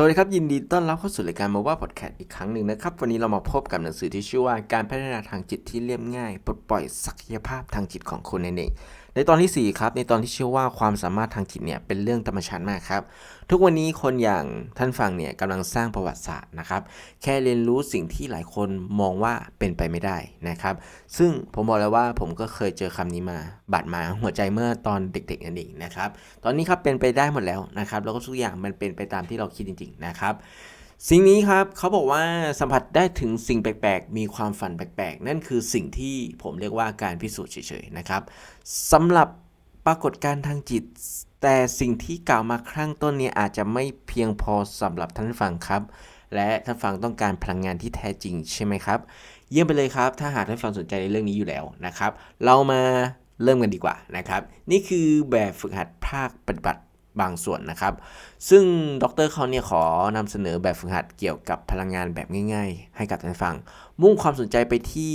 สวัสดีครับ ยินดีต้อนรับเข้าสู่รายการมาว่าพอดแคสต์อีกครั้งหนึ่งนะครับ วันนี้เรามาพบกับหนังสือที่ชื่อว่า การพัฒนาทางจิตที่เรียบง่าย ปลดปล่อยศักยภาพทางจิตของคุณนั่นเอง ในตอนที่ 4 ครับ ในตอนที่ชื่อว่าความสามารถทางจิตเนี่ยเป็นเรื่องธรรมชาติมากครับ ทุกวันนี้คนอย่างท่านฟังเนี่ยกำลังสร้างประวัติศาสตร์นะครับ แค่เรียนรู้สิ่งที่หลายคนมองว่าเป็นไปไม่ได้นะครับ ซึ่งผมบอกแล้วว่าผมก็เคยเจอคำนี้มาบาดหมางหัวใจเมื่อตอนเด็กๆนั่นเองนะครับ ตอนนี้ครับเป็นไปได้หมดแล้วนะครับ แล้วก็ทุกอย่างมันเป็นไปตามที่เราคิดจริง ๆ นะครับ สิ่งนี้ครับเขาบอกว่าสัมผัสได้ถึงสิ่งแปลกๆ มีความฝันแปลกๆ นั่นคือสิ่งที่ผมเรียกว่าการพิสูจน์เฉยๆนะครับสำหรับปรากฏการณ์ทางจิต แต่สิ่งที่กล่าวมาข้งต้นเนี้อาจจะไม่เพียงพอสำหรับท่านฟังครับ และท่านฟังต้องการพลังงานที่แท้จริงใช่ไหมครับ เยี่ยมไปเลยครับ ถ้าหากท่านฟังสนใจในเรื่องนี้อยู่แล้วนะครับ เรามาเริ่มกันดีกว่านะครับ นี่คือแบบฝึกหัดภาคปฏิบัติ บางส่วนนะครับ ซึ่งดรเขาเนี่ยขอนำเสนอแบบฝึกหัดเกี่ยวกับพลังงานแบบง่าย ๆ ให้กับท่านฟัง มุ่งความสนใจไปที่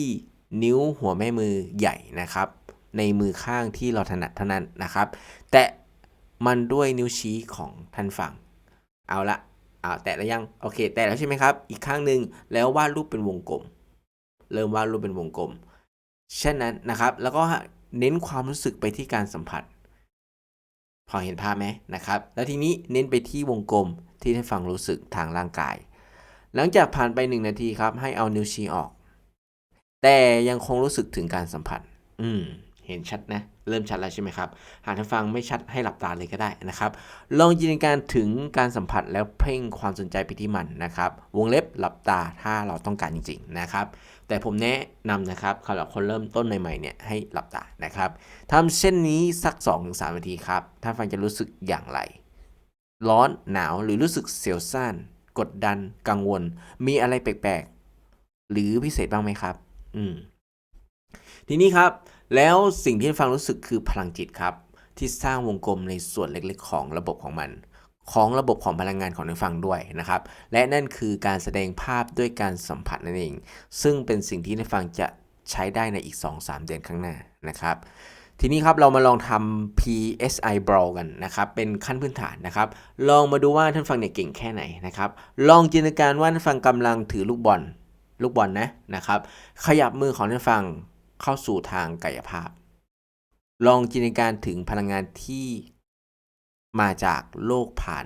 นิ้วหัวแม่มือใหญ่นะครับ ในมือข้างที่เราถนัดเท่านั้นนะครับ แตะมันด้วยนิ้วชี้ของท่านฟัง เอาละเอาแตะแล้วยังโอเค แตะแล้วใช่ไหมครับ อีกข้างหนึ่งแล้ววาดรูปเป็นวงกลม เริ่มวาดรูปเป็นวงกลมเช่นนั้นนะครับ แล้วก็เน้นความรู้สึกไปที่การสัมผัส พอเห็นภาพไหมนะครับ แล้วทีนี้เน้นไปที่วงกลมที่ท่านฟังรู้สึกทางร่างกาย หลังจากผ่านไป 1 นาทีครับ ให้เอานิ้วชี้ออก แต่ยังคงรู้สึกถึงการสัมผัส อืม เห็นชัดนะ เริ่มชัดแล้วใช่ไหมครับ หากท่านฟังไม่ชัดให้หลับตาเลยก็ได้นะครับ ลองจินตนาการถึงการสัมผัสแล้วเพ่งความสนใจไปที่มันนะครับ วงเล็บหลับตาถ้าเราต้องการจริงๆนะครับ แต่ผมแนะนำนะครับสำหรับคนเริ่มต้นใหม่ๆเนี่ยให้หลับตานะครับทำเช่นนี้สัก 2-3นาทีครับท่านฟังจะรู้สึกอย่างไร ร้อนหนาวหรือรู้สึกเสียวซ่านกดดัน กังวล มีอะไรแปลกๆ หรือพิเศษบ้างไหมครับ อืม ทีนี้ครับ แล้วสิ่งที่ท่านฟังรู้สึกคือพลังจิตครับ ที่สร้างวงกลมในส่วนเล็กๆ ของระบบของมัน ของระบบของพลังงานของท่านฟังด้วยนะครับ และนั่นคือการแสดงภาพด้วยการสัมผัสนั่นเอง ซึ่งเป็นสิ่งที่ท่านฟังจะใช้ได้ในอีก 2-3 เดือนข้างหน้านะครับทีนี้ครับเรามาลองทำ PSI Brawl กันนะครับ เป็นขั้นพื้นฐานนะครับ ลองมาดูว่าท่านฟังเนี่ยเก่งแค่ไหนนะครับ ลองจินตนาการว่าท่านฟังกำลังถือลูกบอล ลูกบอลนะนะครับ ขยับมือของท่านฟัง เข้าสู่ทางกายภาพ ลองจินตนาการถึงพลังงานที่มาจากโลกผ่าน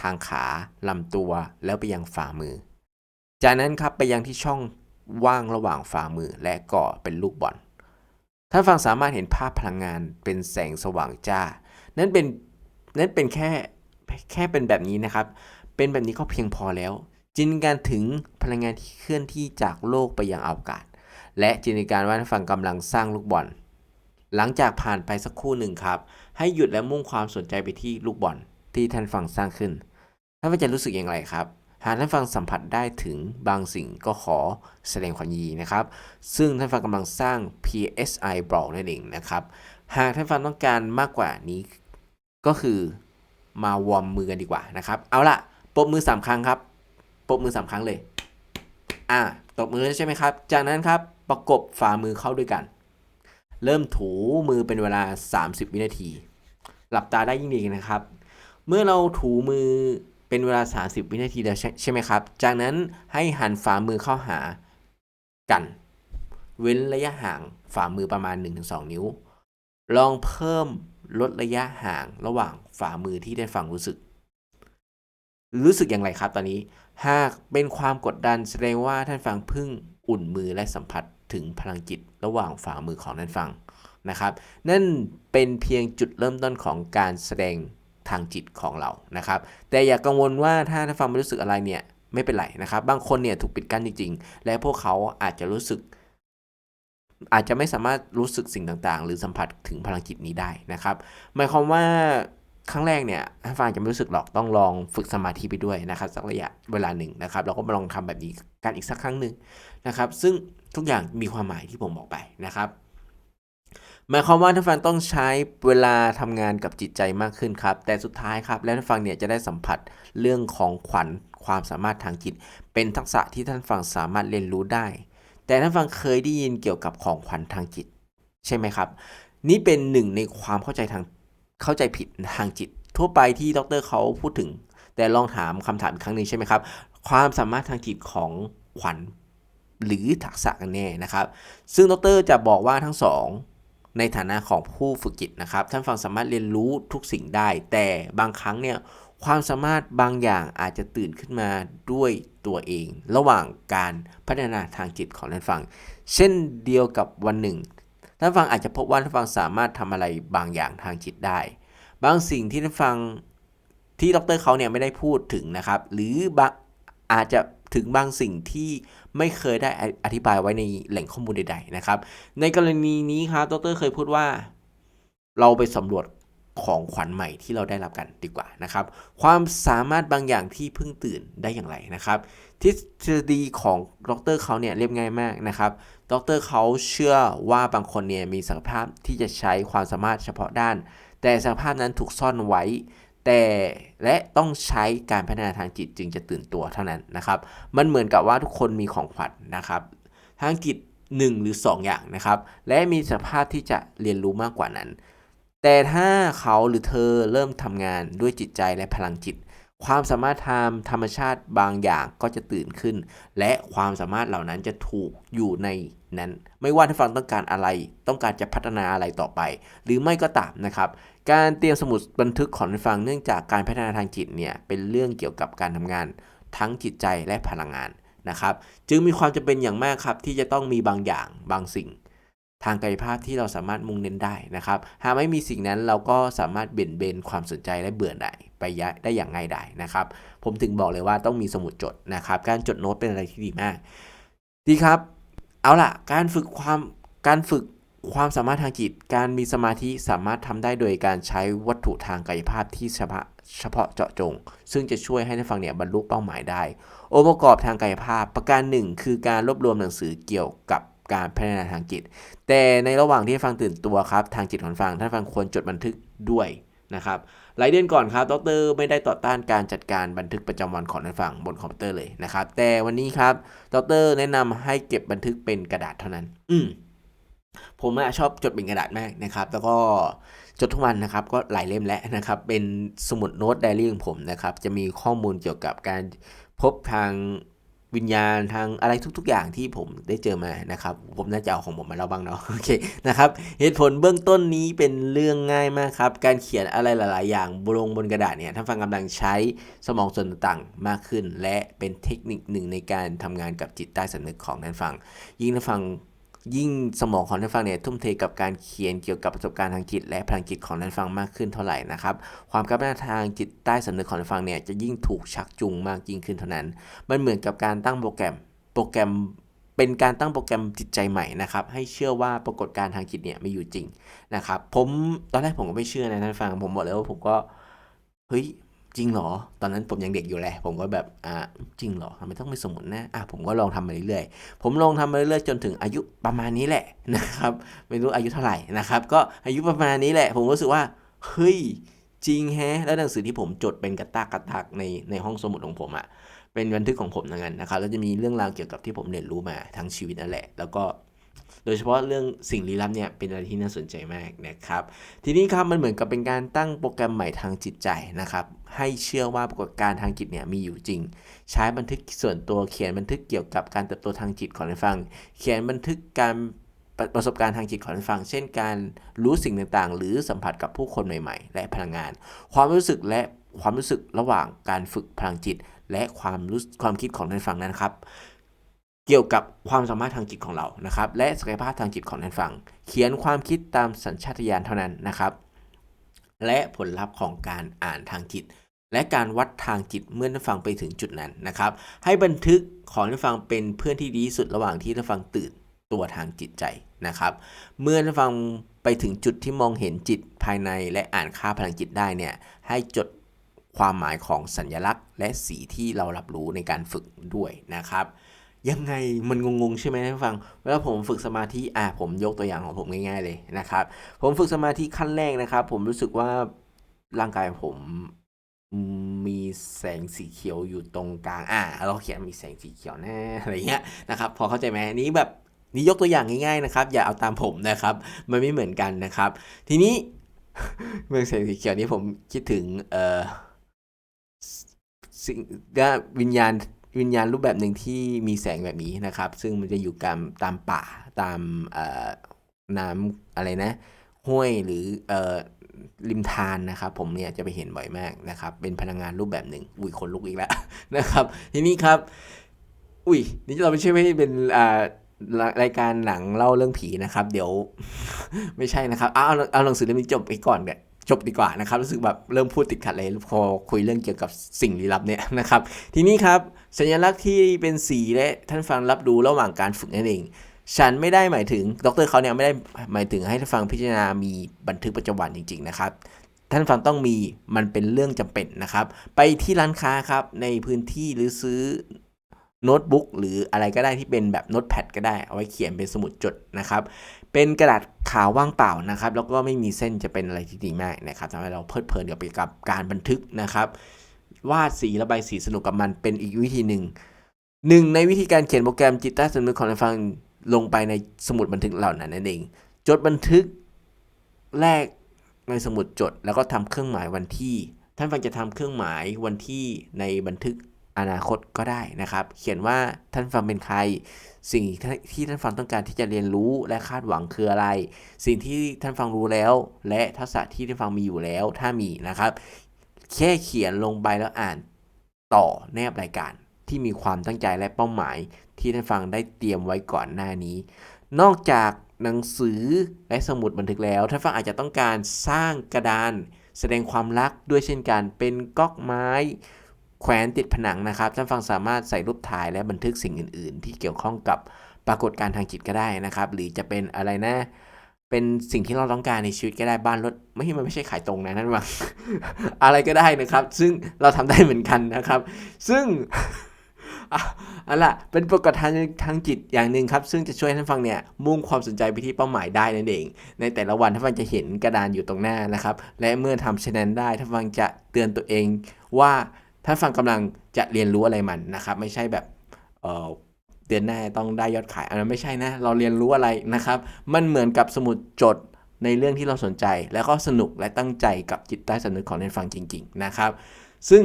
ทางขาลำตัวแล้วไปยังฝ่ามือ จากนั้นครับไปยังที่ช่องว่างระหว่างฝ่ามือและก่อเป็นลูกบอล ท่านฟังสามารถเห็นภาพพลังงานเป็นแสงสว่างจ้า นั่นเป็นนั่นเป็นแค่แค่เป็นแบบนี้นะครับ เป็นแบบนี้ก็เพียงพอแล้ว จินตนาการถึงพลังงานที่เคลื่อนที่จากโลกไปยังอวกาศ และจินตนาการว่าท่านฟังกำลังสร้างลูกบอล หลังจากผ่านไปสักครู่หนึ่งครับ ให้หยุดและมุ่งความสนใจไปที่ลูกบอล ที่ท่านฟังสร้างขึ้น ท่านฟังจะรู้สึกอย่างไรครับ หากท่านฟังสัมผัสได้ถึงบางสิ่งก็ขอแสดงความยินดีนะครับ ซึ่งท่านฟังกำลังสร้าง PSI b r a w นั่นเองนะครับ หากท่านฟังต้องการมากกว่านี้ ก็คือมาวอร์มมือกันดีกว่านะครับ เอาล่ะปรบมือ3ครั้งครับปรบมือ3ครั้งเลย อ่า ตบมือใช่ไหมครับ จากนั้นครับประกบฝ่ามือเข้าด้วยกัน เริ่มถูมือเป็นเวลา 30 วินาที หลับตาได้ยิ่งดีนะครับ เมื่อเราถูมือเป็นเวลา 30 วินาทีแล้วใช่ใช่ไหมครับ จากนั้นให้หันฝ่ามือเข้าหากัน เว้นระยะห่างฝ่ามือประมาณ 1-2 นิ้ว ลองเพิ่มลดระยะห่างระหว่างฝ่ามือที่ได้ฟังรู้สึก รู้สึกอย่างไรครับตอนนี้ หากเป็นความกดดันแสดงว่าท่านฟังเพึ่งอุ่นมือและสัมผัสถึงพลังจิตระหว่างฝ่ามือของท่านฟังนะครับ นั่นเป็นเพียงจุดเริ่มต้นของการแสดงทางจิตของเรานะครับ แต่อย่ากังวลว่าถ้าท่านฟังไม่รู้สึกอะไรเนี่ยไม่เป็นไรนะครับ บางคนเนี่ยถูกปิดกั้นจริงๆ และพวกเขาอาจจะรู้สึก อาจจะไม่สามารถรู้สึกสิ่งต่างๆ หรือสัมผัสถึงพลังจิตนี้ได้นะครับ หมายความว่า ครั้งแรกเนี่ยท่านฟังจะไม่รู้สึกหรอกต้องลองฝึกสมาธิไปด้วยนะครับสักระยะเวลาหนึ่งนะครับเราก็มาลองทำแบบนี้กันอีกสักครั้งหนึ่งนะครับ ซึ่งทุกอย่างมีความหมายที่ผมบอกไปนะครับหมายความว่าท่านฟังต้องใช้เวลาทำงานกับจิตใจมากขึ้นครับ แต่สุดท้ายครับ แล้วท่านฟังเนี่ยจะได้สัมผัสเรื่องของขวัญความสามารถทางจิต เป็นทักษะที่ท่านฟังสามารถเรียนรู้ได้ แต่ท่านฟังเคยได้ยินเกี่ยวกับของขวัญทางจิต ใช่ไหมครับ นี่เป็นหนึ่งในความเข้าใจทาง เข้าใจผิดทางจิต ทั่วไปที่ดรเขาพูดถึง แต่ลองถามคำถามอีกครั้งหนึ่งใช่ไหมครับ ความสามารถทางจิตของขวัญหรือทักษะกันแน่นะครับ ซึ่งดรจะบอกว่าทั้งสองในฐานะของผู้ฝึกจิตนะครับท่านฟังสามารถเรียนรู้ทุกสิ่งได้ แต่บางครั้งเนี่ยความสามารถบางอย่างอาจจะตื่นขึ้นมาด้วยตัวเอง ระหว่างการพัฒนาทางจิตของท่านฟัง เช่นเดียวกับวันหนึ่ง ท่านฟังอาจจะพบว่าท่านฟังสามารถทำอะไรบางอย่างทางจิตได้ บางสิ่งที่ท่านฟังที่ดรเขาเนี่ยไม่ได้พูดถึงนะครับ หรือบางอาจจะถึงบางสิ่งที่ไม่เคยได้อธิบายไว้ในแหล่งข้อมูลใด ๆ นะครับ ในกรณีนี้ครับดรเคยพูดว่า เราไปสำรวจของขวัญใหม่ที่เราได้รับกันดีกว่านะครับ ความสามารถบางอย่างที่เพิ่งตื่นได้อย่างไรนะครับ ทฤษฎีของดรเขาเนี่ยเรียบง่ายมากนะครับ ดรเขาเชื่อว่าบางคนเนี่ยมีศักยภาพที่จะใช้ความสามารถเฉพาะด้าน แต่ศักยภาพนั้นถูกซ่อนไว้ แต่และต้องใช้การพัฒนาทางจิตจึงจะตื่นตัวเท่านั้นนะครับ มันเหมือนกับว่าทุกคนมีของขวัญนะครับ ทางจิต1 หรือ 2 อย่างนะครับ และมีสภาพที่จะเรียนรู้มากกว่านั้น แต่ถ้าเขาหรือเธอเริ่มทำงานด้วยจิตใจและพลังจิต ความสามารถทางธรรมชาติบางอย่างก็จะตื่นขึ้น และความสามารถเหล่านั้นจะถูกอยู่ในนั้น ไม่ว่าท่านฟังต้องการอะไร ต้องการจะพัฒนาอะไรต่อไป หรือไม่ก็ตามนะครับ การเตรียมสมุดบันทึกของท่านฟังเนื่องจากการพัฒนาทางจิตเนี่ยเป็นเรื่องเกี่ยวกับการทำงาน ทั้งจิตใจและพลังงานนะครับ จึงมีความจำเป็นอย่างมากครับที่จะต้องมีบางอย่างบางสิ่ง ทางกายภาพที่เราสามารถมุ่งเน้นได้นะครับ หากไม่มีสิ่งนั้นเราก็สามารถเบี่ยนเบนความสนใจและเบื่อหน่ายไปยะได้อย่างง่ายดายนะครับ ผมถึงบอกเลยว่าต้องมีสมุดจดนะครับ การจดโน้ตเป็นอะไรที่ดีมาก ดีครับ เอาล่ะ การฝึกความการฝึกความสามารถทางจิต การมีสมาธิสามารถทำได้โดยการใช้วัตถุทางกายภาพที่เฉพาะเฉพาะเจาะจง ซึ่งจะช่วยให้ท่านฟังเนี่ยบรรลุเป้าหมายได้ องค์ประกอบทางกายภาพประการหนึ่งคือการรวบรวมหนังสือเกี่ยวกับ การพัฒนาทางจิต แต่ในระหว่างที่ฟังตื่นตัวครับทางจิตของฟังท่านฟังควรจดบันทึกด้วยนะครับหลายเดือนก่อนครับดรไม่ได้ต่อต้านการจัดการบันทึกประจำวันของท่านฟังบนคอมพิวเตอร์เลยนะครับแต่วันนี้ครับดรแนะนำให้เก็บบันทึกเป็นกระดาษเท่านั้น อืผมอะชอบจดเป็นกระดาษมากนะครับ แล้วก็จดทุกวันนะครับก็หลายเล่มแล้วนะครับ เป็นสมุดโน้ตไดอารี่ของผมนะครับ จะมีข้อมูลเกี่ยวกับการพบทาง วิญญาณทางอะไรทุก ๆ อย่างที่ผมได้เจอมานะครับ ผมน่าจะเอาของผมมาเล่าบ้างเนาะโอเคนะครับเหตุผลเบื้องต้นนี้เป็นเรื่องง่ายมากครับ การเขียนอะไรหลาย ๆ อย่างบนบนกระดาษเนี่ยท่านฟังกำลังใช้สมองส่วนต่างๆมากขึ้น และเป็นเทคนิคหนึ่งในการทำงานกับจิตใต้สำนึกของท่านฟัง ยิ่งท่านฟัง ยิ่งสมองของท่านฟังเนี่ยทุ่มเทกับการเขียนเกี่ยวกับประสบการณ์ทางจิต และพลังจิตของท่านฟังมากขึ้นเท่าไหร่นะครับความก้าวหน้าทางจิตใต้สำนึกของท่านฟังเนี่ยจะยิ่งถูกชักจูงมากยิ่งขึ้นเท่านั้น มันเหมือนกับการตั้งโปรแกรมโปรแกรมเป็นการตั้งโปรแกรมจิตใจใหม่นะครับให้เชื่อว่าปรากฏการณ์ทางจิตเนี่ยมีอยู่จริงนะครับผมตอนแรกผมก็ไม่เชื่อนะท่านฟังผมบอกเลยว่าผมก็เฮ้ย จริงเหรอ ตอนนั้นผมยังเด็กอยู่แหละ ผมก็แบบอ่าจริงเหรอทำไมต้องมีสมุดนะอะผมก็ลองทำมาเรื่อยๆ ผมลองทำมาเรื่อยๆจนถึงอายุประมาณนี้แหละนะครับ ไม่รู้อายุเท่าไหร่นะครับ ก็อายุประมาณนี้แหละ ผมรู้สึกว่าเฮ้ยจริงแฮะ แล้วหนังสือที่ผมจดเป็นกระตากกระตักในในห้องสมุดของผมอะ่ะ เป็นบันทึกของผมทั้งนั้นนะครับ แล้วจะมีเรื่องราวเกี่ยวกับที่ผมเรียนรู้มาทั้งชีวิตนั่นแหละ แล้วก็ โดยเฉพาะเรื่องสิ่งลี้ลับเนี่ยเป็นอะไรที่น่าสนใจมากนะครับ ทีนี้ครับมันเหมือนกับเป็นการตั้งโปรแกรมใหม่ทางจิตใจนะครับให้เชื่อว่าปรากฏการณ์ทางจิตเนี่ยมีอยู่จริง ใช้บันทึกส่วนตัวเขียนบันทึกเกี่ยวกับการเติบโตทางจิตของท่านฟัง เขียนบันทึกการประสบการณ์ทางจิตของท่านฟัง เช่น การรู้สิ่งต่างๆ หรือสัมผัสกับผู้คนใหม่ ๆ และพลังงาน ความรู้สึกและความรู้สึกระหว่างการฝึกพลังจิต และความรู้ความคิดของท่านฟังนั้นครับ เกี่ยวกับความสามารถทางจิตของเรานะครับ และศักยภาพทางจิตของท่านฟัง เขียนความคิดตามสัญชาตญาณเท่านั้นนะครับ และผลลัพธ์ของการอ่านทางจิต และการวัดทางจิตเมื่อท่านฟังไปถึงจุดนั้นนะครับ ให้บันทึกของท่านฟังเป็นเพื่อนที่ดีสุดระหว่างที่ท่านฟังตื่นตัวทางจิตใจนะครับ เมื่อท่านฟังไปถึงจุดที่มองเห็นจิตภายในและอ่านค่าพลังจิตได้เนี่ยให้จดความหมายของสัญลักษณ์ และสีที่เรารับรู้ในการฝึกด้วยนะครับ ยังไงมันงงๆใช่ไหมท่านฟัง เวลาผมฝึกสมาธิอะผมยกตัวอย่างของผมง่ายๆเลยนะครับ ผมฝึกสมาธิขั้นแรกนะครับ ผมรู้สึกว่าร่างกายผมมีแสงสีเขียวอยู่ตรงกลาง อ่า เราเขียนมีแสงสีเขียวแน่อะไรเงี้ยนะครับ พอเข้าใจไหมนี้แบบนี่ยกตัวอย่างง่ายๆนะครับ อย่าเอาตามผมนะครับ มันไม่เหมือนกันนะครับ ทีนี้เมืองแสงสีเขียวนี้ผมคิดถึงเอ่อสิ่งก็วิญญาณ วิญญาณรูปแบบหนึ่งที่มีแสงแบบนี้นะครับ ซึ่งมันจะอยู่ตามตามป่าตามน้ำอะไรนะ ห้วยหรืออริมทานนะครับ ผมเนี่ยจะไปเห็นบ่อยมากนะครับ เป็นพลังงานรูปแบบหนึ่งอุ้ยคนลุกอีกแล้วนะครับ ทีนี้ครับ อุ้ยนี่เราไม่ใช่ไม่เป็นรายการหนังเล่าเรื่องผีนะครับ เดี๋ยวไม่ใช่นะครับเอาเอาเอาหนังสือเล่มนี้จบไปก่อนเนี่ย จบดีกว่านะครับ รู้สึกแบบเริ่มพูดติดขัดเลยพอคุยเรื่องเกี่ยวกับสิ่งลี้ลับเนี่ยนะครับ ทีนี้ครับสัญลักษณ์ที่เป็นสีและท่านฟังรับรู้ระหว่างการฝึกนั่นเอง ฉันไม่ได้หมายถึงดรเขาเนี่ยไม่ได้หมายถึงให้ท่านฟังพิจารณามีบันทึกประจำวันจริง ๆ นะครับท่านฟังต้องมีมันเป็นเรื่องจำเป็นนะครับ ไปที่ร้านค้าครับในพื้นที่หรือซื้อ โน้ตบุ๊กหรืออะไรก็ได้ที่เป็นแบบโน้ตแพดก็ได้เอาไว้เขียนเป็นสมุดจดนะครับ เป็นกระดาษขาวว่างเปล่านะครับ แล้วก็ไม่มีเส้นจะเป็นอะไรที่ดีมากนะครับทำให้เราเพลิดเพลินกับกับการบันทึกนะครับ วาดสีระบายสีสนุกกับมันเป็นอีกวิธีหนึ่งหนึ่งในวิธีการเขียนโปรแกรมจิตใต้สำนึกของท่าฟังลงไปในสมุดบันทึกเหล่านั้นนั่นเอง จดบันทึกแรกในสมุดจดแล้วก็ทำเครื่องหมายวันที่ ท่านฟังจะทำเครื่องหมายวันที่ในบันทึก อนาคตก็ได้นะครับ เขียนว่าท่านฟังเป็นใคร สิ่งที่ท่านฟังต้องการที่จะเรียนรู้และคาดหวังคืออะไร สิ่งที่ท่านฟังรู้แล้ว และทักษะที่ท่านฟังมีอยู่แล้ว ถ้ามีนะครับ แค่เขียนลงไปแล้วอ่านต่อแนบรายการที่มีความตั้งใจและเป้าหมาย ที่ท่านฟังได้เตรียมไว้ก่อนหน้านี้ นอกจากหนังสือและสมุดบันทึกแล้วท่านฟังอาจจะต้องการสร้างกระดาน แสดงความรักด้วยเช่นกันเป็นก๊อกไม้ แขวนติดผนังนะครับท่านฟังสามารถใส่รูปถ่ายและบันทึกสิ่งอื่น ๆ ที่เกี่ยวข้องกับปรากฏการณ์ทางจิตก็ได้นะครับ หรือจะเป็นอะไรนะ เป็นสิ่งที่เราต้องการในชีวิตก็ได้บ้านรถไม่มันไม่ใช่ขายตรงนะนั่นว่าอะไรก็ได้นะครับ ซึ่งเราทำได้เหมือนกันนะครับ ซึ่งอะอันละเป็นปรากฏทางทางจิตอย่างหนึ่งครับ ซึ่งจะช่วยท่านฟังเนี่ยมุ่งความสนใจไปที่เป้าหมายได้นั่นเอง ในแต่ละวันท่านฟังจะเห็นกระดานอยู่ตรงหน้านะครับ และเมื่อทำเช่นนั้นได้ท่านฟังจะเตือนตัวเองว่า ท่านฟังกำลังจะเรียนรู้อะไรมันนะครับ ไม่ใช่แบบเเดือนหน้าต้องได้ยอดขาย อันนั้นไม่ใช่นะ เราเรียนรู้อะไรนะครับ มันเหมือนกับสมุดจดในเรื่องที่เราสนใจ แล้วก็สนุกและตั้งใจกับจิตใต้สำนึกของท่านฟังจริง ๆ นะครับ ซึ่ง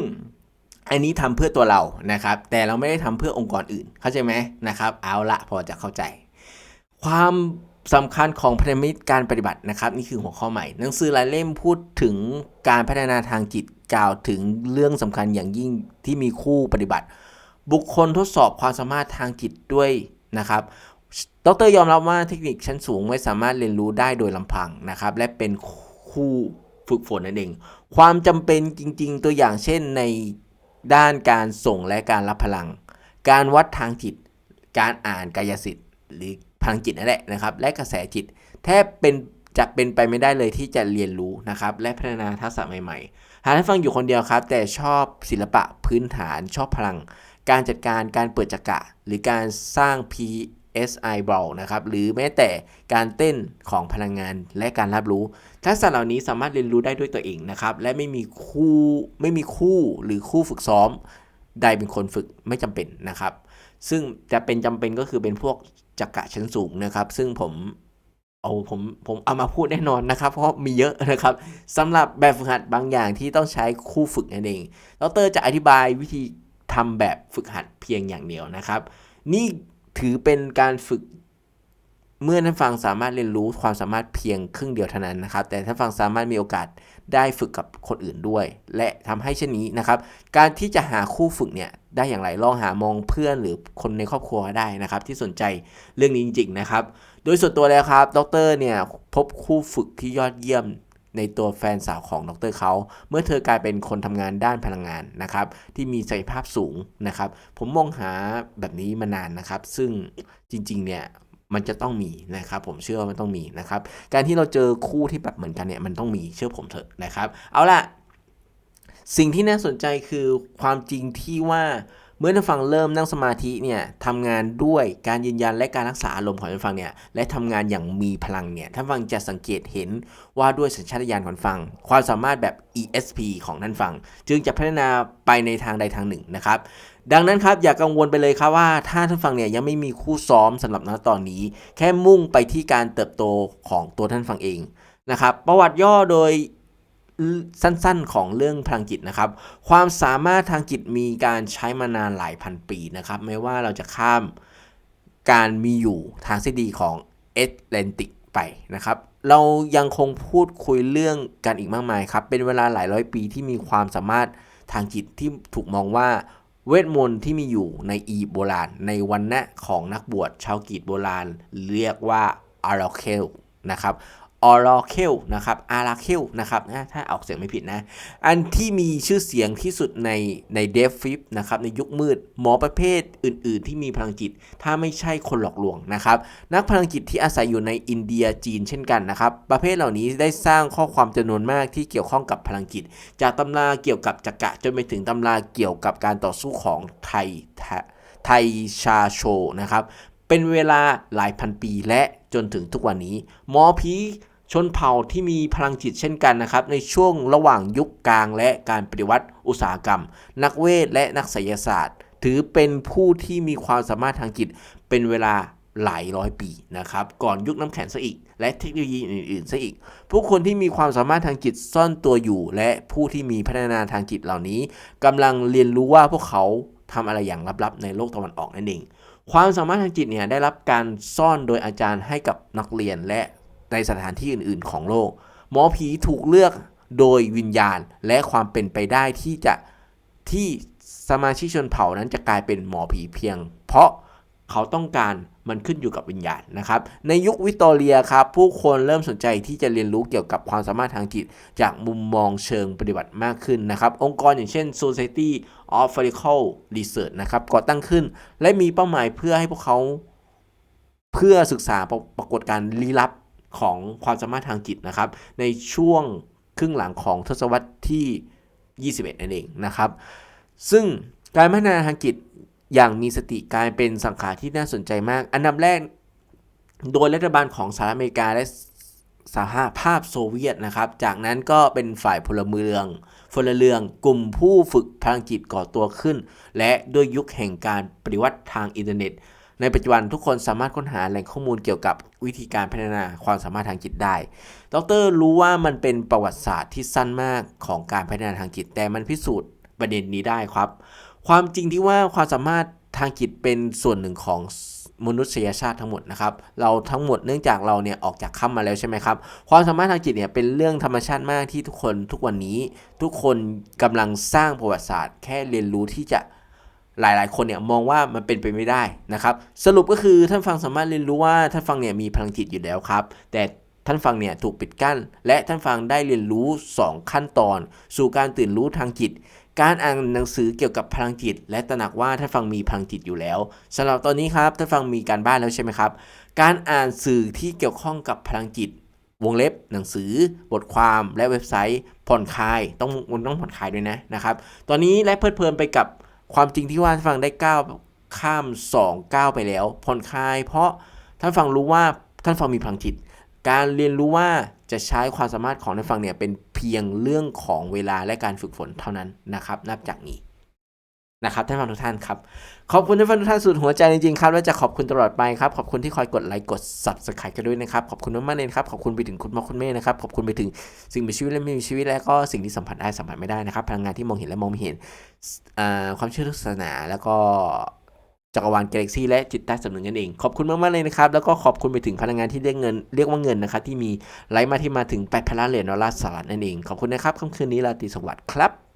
อันนี้ทำเพื่อตัวเรานะครับ แต่เราไม่ได้ทำเพื่อองค์กรอื่น เข้าใจไหมนะครับ เอาละพอจะเข้าใจ ความสำคัญของพันธมิตรการปฏิบัตินะครับ นี่คือหัวข้อใหม่ หนังสือหลายเล่มพูดถึงการพัฒนาทางจิต กล่าวถึงเรื่องสำคัญอย่างยิ่งที่มีคู่ปฏิบัติ บุคคลทดสอบความสามารถทางจิตด้วยนะครับดรยอมรับว่าเทคนิคชั้นสูงไม่สามารถเรียนรู้ได้โดยลำพังนะครับ และเป็นคู่ฝึกฝนนั่นเอง ความจำเป็นจริง ๆ ตัวอย่างเช่นในด้านการส่งและการรับพลัง การวัดทางจิต การอ่านกายสิทธิ์ หรือพลังจิตนั่นแหละนะครับ และกระแสจิต แทบเป็นจะเป็นไปไม่ได้เลยที่จะเรียนรู้นะครับ และพัฒนาทักษะใหม่ ๆ หากท่านฟังอยู่คนเดียวครับ แต่ชอบศิลปะพื้นฐานชอบพลัง การจัดการการเปิดจักระหรือการสร้าง PSI b a l นะครับหรือแม้แต่การเต้นของพลังงานและการรับรู้ ทักษะเหล่านี้สามารถเรียนรู้ได้ด้วยตัวเองนะครับและไม่มีคู่ไม่มีคู่หรือคู่ฝึกซ้อมใดเป็นคนฝึกไม่จำเป็นนะครับ ซึ่งจะเป็นจำเป็นก็คือเป็นพวกจักระชั้นสูงนะครับ ซึ่งผม เอาผมผมเอามาพูดแน่นอนนะครับ เพราะมีเยอะนะครับสำหรับแบบฝึกหัดบางอย่างที่ต้องใช้คู่ฝึกนั่นเองดรจะอธิบายวิธีทำแบบฝึกหัดเพียงอย่างเดียวนะครับ นี่ถือเป็นการฝึก เมื่อท่านฟังสามารถเรียนรู้ความสามารถเพียงครึ่งเดียวเท่านั้นนะครับ แต่ท่านฟังสามารถมีโอกาสได้ฝึกกับคนอื่นด้วย และทำให้เช่นนี้นะครับ การที่จะหาคู่ฝึกเนี่ยได้อย่างไรลองหามองเพื่อนหรือคนในครอบครัวได้นะครับ ที่สนใจเรื่องนี้จริง ๆ นะครับ โดยส่วนตัวแล้วครับ ดรเนี่ยพบคู่ฝึกที่ยอดเยี่ยมในตัวแฟนสาวของดรเขาเมื่อเธอกลายเป็นคนทำงานด้านพลังงานนะครับ ที่มีศักยภาพสูงนะครับ ผมมองหาแบบนี้มานานนะครับ ซึ่งจริง ๆ เนี่ย มันจะต้องมีนะครับผมเชื่อว่ามันต้องมีนะครับการที่เราเจอคู่ที่แบบเหมือนกันเนี่ยมันต้องมีเชื่อผมเถอะนะครับ เอาล่ะ สิ่งที่น่าสนใจคือความจริงที่ว่า เมื่อท่านฟังเริ่มนั่งสมาธิเนี่ยทำงานด้วยการยืนยันและการรักษาอารมณ์ของท่านฟังเนี่ยและทำงานอย่างมีพลังเนี่ยท่านฟังจะสังเกตเห็นว่าด้วยสัญชาตญาณของฟัง ความสามารถแบบ ESP ของท่านฟัง จึงจะพัฒนาไปในทางใดทางหนึ่งนะครับดังนั้นครับอย่ากังวลไปเลยครับว่าถ้าท่านฟังเนี่ยยังไม่มีคู่ซ้อมสำหรับณตอนนี้ แค่มุ่งไปที่การเติบโตของตัวท่านฟังเองนะครับประวัติย่อโดย สั้นๆ ของเรื่องพลังจิตนะครับ ความสามารถทางจิตมีการใช้มานานหลายพันปีนะครับ ไม่ว่าเราจะข้ามการมีอยู่ทางเส้นดีของแอตแลนติกไปนะครับ เรายังคงพูดคุยเรื่องกันอีกมากมายครับ เป็นเวลาหลายร้อยปีที่มีความสามารถทางจิตที่ถูกมองว่าเวทมนต์ที่มีอยู่ในอียิปต์โบราณ ในวันนะของนักบวชชาวกรีกโบราณ เรียกว่าอาราเคลนะครับ ออราเคลนะครับอาราเคลนะครับนะถ้าออกเสียงไม่ผิดนะ อันที่มีชื่อเสียงที่สุดในในเดฟฟิปนะครับ ในยุคมืด หมอประเภทอื่น ๆ ที่มีพลังจิต ถ้าไม่ใช่คนหลอกลวงนะครับ นักพลังจิตที่อาศัยอยู่ในอินเดียจีนเช่นกันนะครับ ประเภทเหล่านี้ได้สร้างข้อความจำนวนมากที่เกี่ยวข้องกับพลังจิต จากตำราเกี่ยวกับจักระจนไปถึงตำราเกี่ยวกับการต่อสู้ของไทยไทยชาโชนะครับเป็นเวลาหลายพันปีและจนถึงทุกวันนี้ หมอผี ชนเผ่าที่มีพลังจิตเช่นกันนะครับ ในช่วงระหว่างยุคกลางและการปฏิวัติอุตสาหกรรม นักเวทและนักไสยศาสตร์ ถือเป็นผู้ที่มีความสามารถทางจิตเป็นเวลาหลายร้อยปีนะครับ ก่อนยุคน้ำแข็งซะอีก และเทคโนโลยีอื่นๆซะอีก ผู้คนที่มีความสามารถทางจิตซ่อนตัวอยู่ และผู้ที่มีพัฒนาทางจิตเหล่านี้กำลังเรียนรู้ว่าพวกเขาทำอะไรอย่างลับๆ ในโลกตะวันออกนั่นเอง ความสามารถทางจิตเนี่ยได้รับการซ่อนโดยอาจารย์ให้กับนักเรียนและ ในสถานที่อื่น ๆ ของโลก หมอผีถูกเลือกโดยวิญญาณและความเป็นไปได้ที่จะที่สมาชิกชนเผ่านั้นจะกลายเป็นหมอผีเพียง เพราะเขาต้องการมันขึ้นอยู่กับวิญญาณนะครับ ในยุควิตอเรียครับ ผู้คนเริ่มสนใจที่จะเรียนรู้เกี่ยวกับความสามารถทางจิต จากมุมมองเชิงปฏิบัติมากขึ้นนะครับ องค์กรอย่างเช่น Society of Medical Research นะครับก่อตั้งขึ้น และมีเป้าหมายเพื่อให้พวกเขา เพื่อศึกษาปรากฏการณ์ลี้ลับ ของความสามารถทางจิตนะครับ ในช่วงครึ่งหลังของทศวรรษที่ 21 นั่นเองนะครับ ซึ่งการพัฒนาทางจิตอย่างมีสติกลายเป็นสังขารที่น่าสนใจมาก อันดับแรก โดยรัฐบาลของสหรัฐอเมริกาและสหภาพโซเวียตนะครับ จากนั้นก็เป็นฝ่ายพลเมืองพลเรืองกลุ่มผู้ฝึกพลังจิตก่อตัวขึ้น และด้วยยุคแห่งการปฏิวัติทางอินเทอร์เน็ต ในปัจจุบันทุกคนสามารถค้นหาแหล่งข้อมูลเกี่ยวกับวิธีการพัฒนาความสามารถทางจิตได้ ดรรู้ว่ามันเป็นประวัติศาสตร์ที่สั้นมากของการพัฒนาทางจิต แต่มันพิสูจน์ประเด็นนี้ได้ครับ ความจริงที่ว่าความสามารถทางจิตเป็นส่วนหนึ่งของมนุษยชาติทั้งหมดนะครับ เราทั้งหมดเนื่องจากเราเนี่ยออกจากค่ำมาแล้วใช่ไหมครับ ความสามารถทางจิตเนี่ยเป็นเรื่องธรรมชาติมากที่ทุกคนทุกวันนี้ ทุกคนกำลังสร้างประวัติศาสตร์ แค่เรียนรู้ที่จะ หลายๆ คนเนี่ยมองว่ามันเป็นไปไม่ได้นะครับ สรุปก็คือท่านฟังสามารถเรียนรู้ว่าท่านฟังเนี่ยมีพลังจิตอยู่แล้วครับ แต่ท่านฟังเนี่ยถูกปิดกั้น และท่านฟังได้เรียนรู้ 2 ขั้นตอน สู่การตื่นรู้ทางจิต การอ่านหนังสือเกี่ยวกับพลังจิต และตระหนักว่าท่านฟังมีพลังจิตอยู่แล้วสำหรับตอนนี้ครับท่านฟังมีการบ้านแล้วใช่ไหมครับ การอ่านสื่อที่เกี่ยวข้องกับพลังจิตวงเล็บหนังสือบทความและเว็บไซต์ผ่อนคลายต้องมันต้องผ่อนคลายด้วยนะนะครับ ตอนนี้และเพลิดเพลินไปกับ ความจริงที่ว่าท่านฟังได้ก้าวข้าม 2 ก้าวไปแล้วผ่อนคลาย เพราะท่านฟังรู้ว่าท่านฟังมีพลังจิต การเรียนรู้ว่าจะใช้ความสามารถของท่านฟังเนี่ยเป็นเพียงเรื่องของเวลาและการฝึกฝนเท่านั้นนะครับ นับจากนี้ นะครับท่านผู้ฟังทุกท่านครับ ขอบคุณท่านผู้ฟังทุกท่านสุดหัวใจจริงๆครับและจะขอบคุณตลอดไปครับ ขอบคุณที่คอยกดไลค์กด subscribe กันด้วยนะครับ ขอบคุณมากๆเลยครับ ขอบคุณไปถึงคุณพ่อคุณแม่นะครับ ขอบคุณไปถึงสิ่งมีชีวิตและไม่มีชีวิตและก็สิ่งที่สัมผัสได้สัมผัสไม่ได้นะครับ พลังงานที่มองเห็นและมองไม่เห็นความเชื่อทุกศาสนาแล้วก็จักรวาลกาแล็กซี่และจิตใต้สำนึกนั่นเอง ขอบคุณมากๆเลยนะครับ แล้วก็ขอบคุณไปถึงพลังงานที่เรียกเงินเรียกว่าเงินนะครับที่มีไหลมาที่มาถึง8พันล้านเหรียญดอลลาร์สหรัฐนั่นเอง ขอบคุณนะครับค่ำคืนนี้ราตรีสวัสดิ์ครับ